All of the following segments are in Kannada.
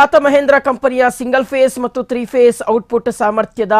ಟಾಟಾ ಮಹೇಂದ್ರ ಕಂಪನಿಯ ಸಿಂಗಲ್ ಫೇಸ್ ಮತ್ತು ತ್ರೀ ಫೇಸ್ ಔಟ್ಪುಟ್ ಸಾಮರ್ಥ್ಯದ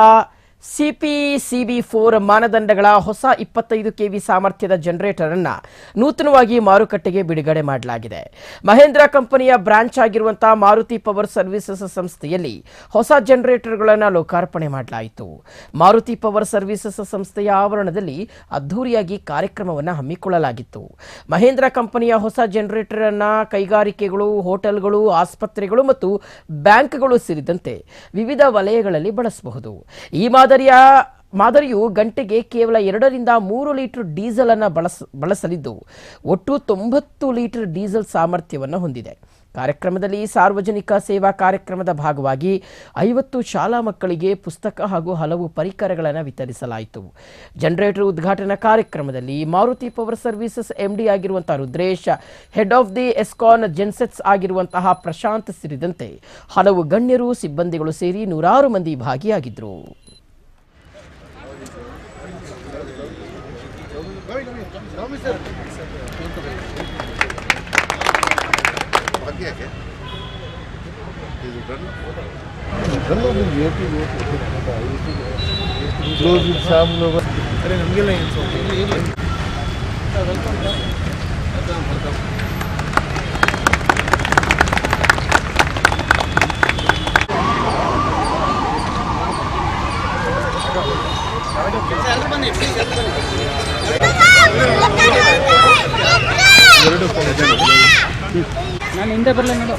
ಸಿಪಿಸಿಬಿ ಫೋರ್ ಮಾನದಂಡಗಳ ಹೊಸ ಇಪ್ಪತ್ತೈದು ಕೆವಿ ಸಾಮರ್ಥ್ಯದ ಜನರೇಟರ್ ಅನ್ನ ನೂತನವಾಗಿ ಮಾರುಕಟ್ಟೆಗೆ ಬಿಡುಗಡೆ ಮಾಡಲಾಗಿದೆ. ಮಹೇಂದ್ರ ಕಂಪನಿಯ ಬ್ರಾಂಚ್ ಆಗಿರುವಂತಹ ಮಾರುತಿ ಪವರ್ ಸರ್ವಿಸಸ್ ಸಂಸ್ಥೆಯಲ್ಲಿ ಹೊಸ ಜನರೇಟರ್ಗಳನ್ನು ಲೋಕಾರ್ಪಣೆ ಮಾಡಲಾಯಿತು. ಮಾರುತಿ ಪವರ್ ಸರ್ವಿಸಸ್ ಸಂಸ್ಥೆಯ ಆವರಣದಲ್ಲಿ ಅದ್ದೂರಿಯಾಗಿ ಕಾರ್ಯಕ್ರಮವನ್ನು ಹಮ್ಮಿಕೊಳ್ಳಲಾಗಿತ್ತು. ಮಹೇಂದ್ರ ಕಂಪನಿಯ ಹೊಸ ಜನರೇಟರ್ ಅನ್ನ ಕೈಗಾರಿಕೆಗಳು, ಹೋಟೆಲ್ಗಳು, ಆಸ್ಪತ್ರೆಗಳು ಮತ್ತು ಬ್ಯಾಂಕ್ಗಳು ಸೇರಿದಂತೆ ವಿವಿಧ ವಲಯಗಳಲ್ಲಿ ಬಳಸಬಹುದು. ಈ ಮಾದರಿಯ, ಮಾದರಿಯು ಗಂಟೆಗೆ ಕೇವಲ ಎರಡರಿಂದ ಮೂರು ಲೀಟರ್ ಡೀಸೆಲ್ ಅನ್ನು ಬಳಸ, ಬಳಸಲಿದ್ದು ಒಟ್ಟು ತೊಂಬತ್ತು ಲೀಟರ್ ಡೀಸೆಲ್ ಸಾಮರ್ಥ್ಯವನ್ನು ಹೊಂದಿದೆ. ಕಾರ್ಯಕ್ರಮದಲ್ಲಿ ಸಾರ್ವಜನಿಕ ಸೇವಾ ಕಾರ್ಯಕ್ರಮದ ಭಾಗವಾಗಿ ಐವತ್ತು ಶಾಲಾ ಮಕ್ಕಳಿಗೆ ಪುಸ್ತಕ ಹಾಗೂ ಹಲವು ಪರಿಕರಗಳನ್ನು ವಿತರಿಸಲಾಯಿತು. ಜನರೇಟರ್ ಉದ್ಘಾಟನಾ ಕಾರ್ಯಕ್ರಮದಲ್ಲಿ ಮಾರುತಿ ಪವರ್ ಸರ್ವಿಸಸ್ ಎಂಡಿ ಆಗಿರುವಂತಹ Rudresh head of the Escon gensets ಆಗಿರುವಂತಹ ಪ್ರಶಾಂತ್ ಸೇರಿದಂತೆ ಹಲವು ಗಣ್ಯರು, ಸಿಬ್ಬಂದಿಗಳು ಸೇರಿ ನೂರಾರು ಮಂದಿ ಭಾಗಿಯಾಗಿದ್ದರು अरे ನಮಗೆಲ್ಲ ಏನು ನಾನು ಹಿಂದೆ ಬರಲ್ಲ ನೋಡು.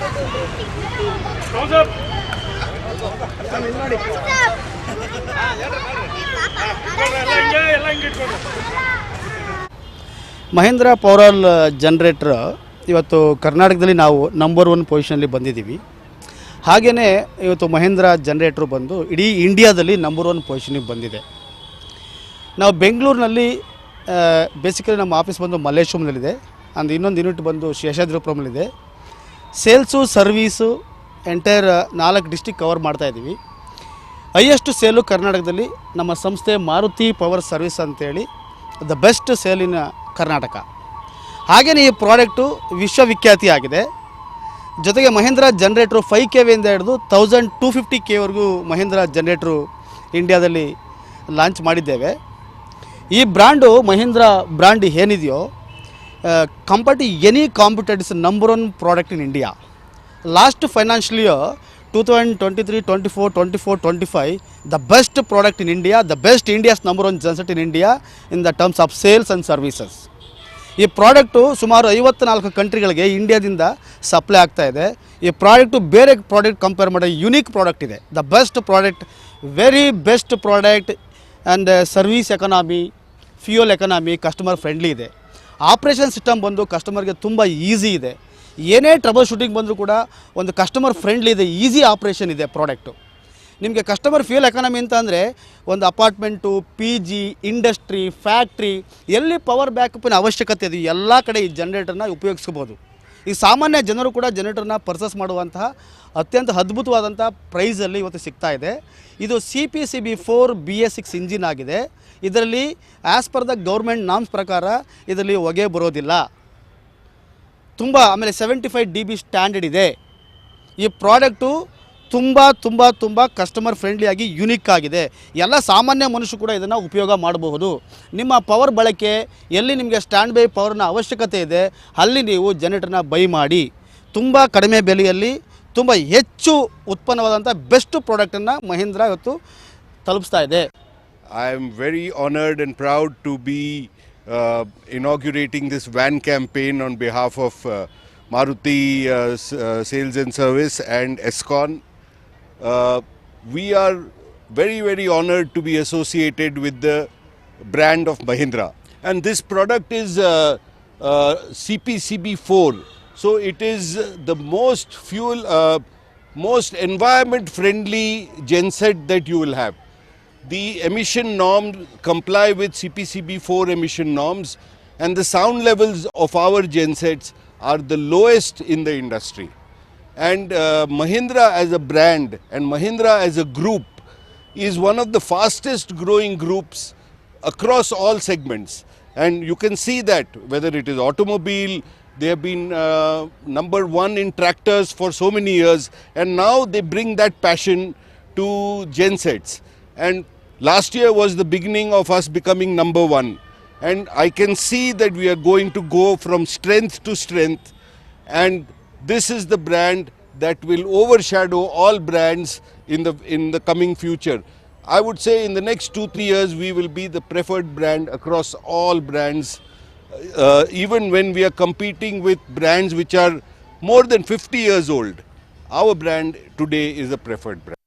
ಮಹೇಂದ್ರ ಪವರಾಲ್ ಜನ್ರೇಟ್ರ್ ಇವತ್ತು ಕರ್ನಾಟಕದಲ್ಲಿ ನಾವು ನಂಬರ್ ಒನ್ ಪೊಸಿಷನಲ್ಲಿ ಬಂದಿದ್ದೀವಿ. ಹಾಗೆಯೇ ಇವತ್ತು ಮಹೇಂದ್ರ ಜನ್ರೇಟ್ರು ಬಂದು ಇಡೀ ಇಂಡಿಯಾದಲ್ಲಿ ನಂಬರ್ ಒನ್ ಪೊಸಿಷನಿಗೆ ಬಂದಿದೆ. ನಾವು ಬೆಂಗಳೂರಿನಲ್ಲಿ ಬೇಸಿಕಲಿ ನಮ್ಮ ಆಫೀಸ್ ಬಂದು ಮಲ್ಲೇಶ್ವರದಲ್ಲಿದೆ ಅಂದ್ರೆ ಇನ್ನೊಂದು ಯೂನಿಟ್ ಬಂದು ಶೇಷಾದ್ರಿಪುರಮಲ್ಲಿದೆ ಸೇಲ್ಸು ಸರ್ವೀಸು ಎಂಟೈರ್ ನಾಲ್ಕು ಡಿಸ್ಟಿಕ್ ಕವರ್ ಮಾಡ್ತಾ ಇದ್ದೀವಿ. ಹೈಯೆಸ್ಟ್ ಸೇಲು ಕರ್ನಾಟಕದಲ್ಲಿ ನಮ್ಮ ಸಂಸ್ಥೆ ಮಾರುತಿ ಪವರ್ ಸರ್ವಿಸ್ ಅಂತೇಳಿ the best sale in Karnataka. ಹಾಗೆಯೇ ಈ ಪ್ರಾಡಕ್ಟು ವಿಶ್ವವಿಖ್ಯಾತಿ ಆಗಿದೆ. ಜೊತೆಗೆ ಮಹೇಂದ್ರ ಜನ್ರೇಟ್ರು ಫೈವ್ ಕೆ ವಿಯಿಂದ ಹಿಡಿದು ತೌಸಂಡ್ ಟೂ ಫಿಫ್ಟಿ ಕೆವರೆಗೂ ಮಹೇಂದ್ರ ಜನ್ರೇಟ್ರು ಇಂಡಿಯಾದಲ್ಲಿ ಲಾಂಚ್ ಮಾಡಿದ್ದೇವೆ. ಈ ಬ್ರ್ಯಾಂಡು ಮಹೀಂದ್ರ ಬ್ರ್ಯಾಂಡ್ ಏನಿದೆಯೋ compare to any competitives number one product in India last financial year two thousand twenty three twenty four twenty four twenty five the best product in India the best India's number one genset in India in the terms of sales and services ಈ ಪ್ರಾಡಕ್ಟು ಸುಮಾರು ಐವತ್ನಾಲ್ಕು ಕಂಟ್ರಿಗಳಿಗೆ ಇಂಡಿಯಾದಿಂದ ಸಪ್ಲೈ ಆಗ್ತಾ ಇದೆ. ಈ ಪ್ರಾಡಕ್ಟು ಬೇರೆ ಪ್ರಾಡಕ್ಟ್ ಕಂಪೇರ್ ಮಾಡೋ ಯುನೀಕ್ ಪ್ರಾಡಕ್ಟ್ ಇದೆ. The best product very best product and service economy fuel economy customer friendly ಇದೆ. ಆಪ್ರೇಷನ್ ಸಿಸ್ಟಮ್ ಬಂದು ಕಸ್ಟಮರ್ಗೆ ತುಂಬ ಈಸಿ ಇದೆ. ಏನೇ ಟ್ರಬಲ್ ಶೂಟಿಂಗ್ ಬಂದರೂ ಕೂಡ ಒಂದು ಕಸ್ಟಮರ್ ಫ್ರೆಂಡ್ಲಿ ಇದೆ ಈಸಿ ಆಪ್ರೇಷನ್ ಇದೆ ಪ್ರಾಡಕ್ಟು ನಿಮಗೆ ಕಸ್ಟಮರ್ ಫ್ಯೂಯಲ್ ಎಕಾನಮಿ ಅಂತ ಅಂದರೆ ಒಂದು apartment P G industry factory ಎಲ್ಲಿ ಪವರ್ ಬ್ಯಾಕಪ್ಪಿನ ಅವಶ್ಯಕತೆ ಇದೆ ಎಲ್ಲ ಕಡೆ ಈ ಜನ್ರೇಟರ್ನ ಉಪಯೋಗಿಸ್ಕೋಬೋದು. ಈ ಸಾಮಾನ್ಯ ಜನರು ಕೂಡ ಜನರೇಟರ್ನ ಪರ್ಚೇಸ್ ಮಾಡುವಂತಹ ಅತ್ಯಂತ ಅದ್ಭುತವಾದಂಥ ಪ್ರೈಸಲ್ಲಿ ಇವತ್ತು ಸಿಗ್ತಾ ಇದೆ. ಇದು C P C B four B S six engine ಆಗಿದೆ. ಇದರಲ್ಲಿ as per the government norms ಪ್ರಕಾರ ಇದರಲ್ಲಿ ಹೊಗೆ ಬರೋದಿಲ್ಲ. ತುಂಬ ಆಮೇಲೆ seventy five D B standard ಇದೆ. ಈ ಪ್ರಾಡಕ್ಟು ತುಂಬ ತುಂಬ ತುಂಬ ಕಸ್ಟಮರ್ ಫ್ರೆಂಡ್ಲಿಯಾಗಿ ಯುನಿಕ್ ಆಗಿದೆ. ಎಲ್ಲ ಸಾಮಾನ್ಯ ಮನುಷ್ಯ ಕೂಡ ಇದನ್ನು ಉಪಯೋಗ ಮಾಡಬಹುದು. ನಿಮ್ಮ ಪವರ್ ಬಳಕೆ, ಎಲ್ಲಿ ನಿಮಗೆ ಸ್ಟ್ಯಾಂಡ್ ಬೈ ಪವರ್ನ ಅವಶ್ಯಕತೆ ಇದೆ, ಅಲ್ಲಿ ನೀವು ಜನರೇಟರ್ನ ಬೈ ಮಾಡಿ, ತುಂಬ ಕಡಿಮೆ ಬೆಲೆಯಲ್ಲಿ, ತುಂಬ ಹೆಚ್ಚು ಉತ್ಪನ್ನವಾದಂಥ ಬೆಸ್ಟ್ ಪ್ರಾಡಕ್ಟನ್ನು ಮಹೀಂದ್ರ ಇವತ್ತು ತಲುಪಿಸ್ತಾ ಇದೆ. I am very honoured and proud to be inaugurating this van campaign on behalf of Maruti sales Maruti service and Escon. Uh, we are very, very honored to be associated with the brand of Mahindra. And this product is uh, uh, CPCB4. So it is the most fuel, uh, most environment friendly genset that you will have. The emission norms comply with CPCB 4 emission norms, and the sound levels of our gensets are the lowest in the industry. And uh, Mahindra as a brand and Mahindra as a group is one of the fastest growing groups across all segments. And you can see that whether it is automobile, They have been uh, number one in tractors for so many years, and now they bring that passion to gensets. And last year was the beginning of us becoming number one. And I can see that we are going to go from strength to strength, and this is the brand that will overshadow all brands in the in the coming future. I would say in the next two three years we will be the preferred brand across all brands uh, even when we are competing with brands which are more than 50 years old, our brand today is a preferred brand.